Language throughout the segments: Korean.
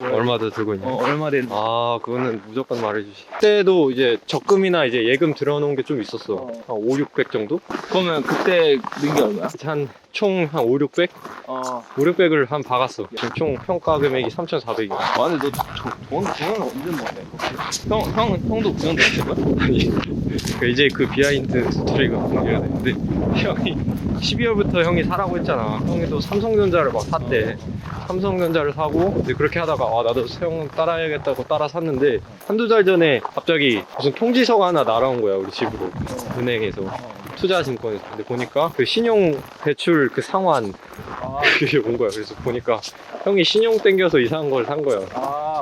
얼마 더 들고 있냐? 어, 얼마 된 아, 그거는 무조건 말해주시. 그때도 이제 적금이나 이제 예금 들어놓은 게 좀 있었어. 어. 한 5, 600 정도? 그러면 그때 는 게 얼마야? 한, 총 한 5, 600? 어 5, 600을 한 박았어. 지금 총 평가 금액이 3,400이야. 와 근데 너돈 돈은 언제 먹네 형, 형, 형도 그 정도 했을 거야? 아니, 그 이제 그 비하인드 스토리가 공개가 됐는데, 형이, 12월부터 형이 사라고 했잖아. 형이 또 삼성전자를 막 샀대. 삼성전자를 사고, 이제 그렇게 하다가, 아, 나도 형 따라야겠다고 따라 샀는데, 한두 달 전에 갑자기 무슨 통지서가 하나 날아온 거야, 우리 집으로. 은행에서. 투자증권에서. 근데 보니까 그 신용 대출 그 상환, 아, 그게 온 거야. 그래서 보니까 형이 신용 땡겨서 이상한 걸 산 거야.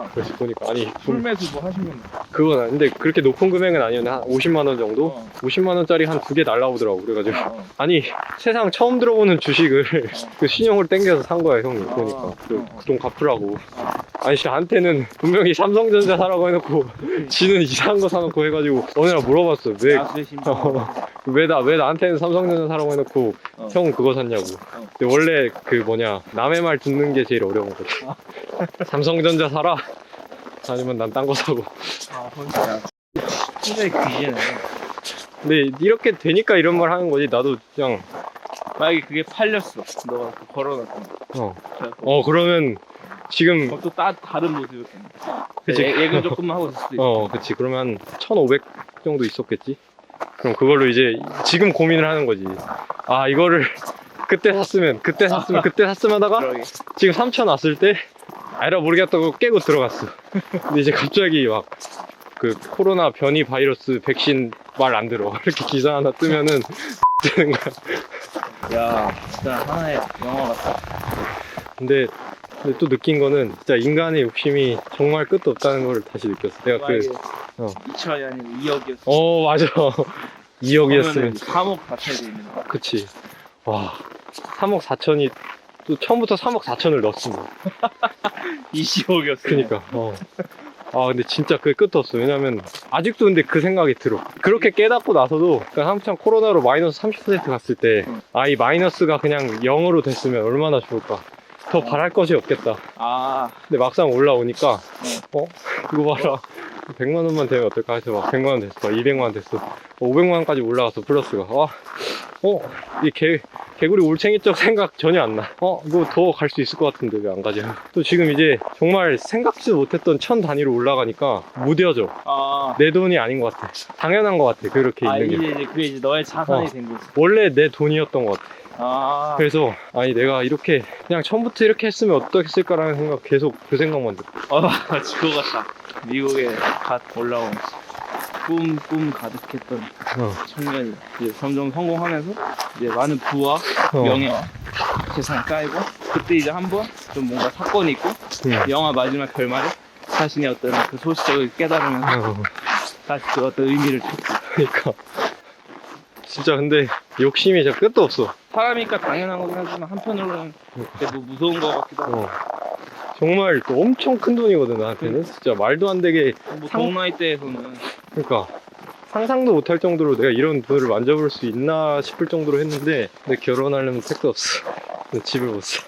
아 그래서 보니까, 아니, 좀 풀매수 뭐 하시면 그건 아닌데 그렇게 높은 금액은 아니었는데 한 50만 원 정도? 어. 50만 원짜리 한 두 개 날라오더라고 그래가지고. 어. 아니 세상 처음 들어보는 주식을 그 신용을 땡겨서 산 거야 형이 아. 보니까. 그 어. 돈 갚으라고. 아니 저한테는 분명히 삼성전자 사라고 해놓고 지는 이상한 거 사놓고 해가지고 어느 날 물어봤어. 야수의 심장 왜왜나 왜 나한테는 삼성전자 사라고 해놓고 어. 형은 그거 샀냐고. 근데 원래 그 뭐냐 남의 말 듣는 게 제일 어려운 거지. 삼성전자 사라? 아니면 난 딴 거 사고. 아 혼자야 혼자의 귀신네. 근데 이렇게 되니까 이런 말 하는 거지. 나도 그냥 만약에 그게 팔렸어. 너가 그 걸어놨던 거. 어, 그래갖고. 어 그러면 지금 그럼 또 따, 다른 모습이었겠네. 그치. 예, 예금 조금만 하고 있을 수도 있어 어 그치. 그러면 1500 정도 있었겠지 그럼 그걸로 이제 지금 고민을 하는 거지. 아 이거를 그때 샀으면 그때 샀으면 그때 샀으면 하다가 그러게. 지금 3000 왔을 때 알아 모르겠다고 깨고 들어갔어. 근데 이제 갑자기 막 그 코로나 변이 바이러스 백신 말 안 들어. 이렇게 기사 하나 뜨면은 되는 거야. 야 진짜 하나의 영화 같다. 근데, 근데 또 느낀 거는 진짜 인간의 욕심이 정말 끝도 없다는 걸 다시 느꼈어. 내가 그 어. 2천이 아니면 2억이었어. 어 맞아. 2억이었으면 3억 받쳐야 되는 거야 그치. 와 3억 4천이 또 처음부터 3억 4천을 넣었습니다 20억이었어 그니까 어. 아 근데 진짜 그게 끝도 없어. 왜냐면 아직도 근데 그 생각이 들어. 그렇게 깨닫고 나서도 그 한참 코로나로 마이너스 30% 갔을 때 아 이 마이너스가 그냥 0으로 됐으면 얼마나 좋을까 더 바랄 것이 없겠다 아 근데 막상 올라오니까 어? 이거 봐라 100만 원만 되면 어떨까 해서 막 100만 원 됐어 200만 원 됐어 500만 원까지 올라갔어 플러스가 와 어? 이 개, 개구리 올챙이적 생각 전혀 안 나. 어? 이거 더 갈 수 있을 것 같은데 왜 안 가지? 또 지금 이제 정말 생각지도 못했던 천 단위로 올라가니까 무뎌져. 아, 내 돈이 아닌 것 같아. 당연한 것 같아. 그렇게 아 있는 이제 게. 이제 그게 이제 너의 자산이 어. 된 거지 원래 내 돈이었던 것 같아. 아 그래서 아니 내가 이렇게 그냥 처음부터 이렇게 했으면 어떻겠을까라는 생각 계속 그 생각만 들어. 어, 마치 그거 같다. 미국에 갓 올라온 꿈, 꿈 가득했던 어. 청년이 이제 점점 성공하면서 이제 많은 부와 어. 명예와 재산을 쌓이고 그때 이제 한 번 좀 뭔가 사건이 있고 응. 영화 마지막 결말에 자신의 어떤 그 소시적을 깨달으면서 어. 다시 그 어떤 의미를 찾고 그러니까 진짜 근데 욕심이 진짜 끝도 없어. 사람이니까 당연한 거긴 하지만 한편으로는 뭐 무서운 거 같기도 하고 어. 정말 또 엄청 큰 돈이거든 나한테는 진짜 말도 안 되게 뭐 상- 동나이 때에서는 그러니까 상상도 못할 정도로 내가 이런 돈을 만져볼 수 있나 싶을 정도로 했는데 근데 결혼하려면 택도 없어 근데 집을 못 사.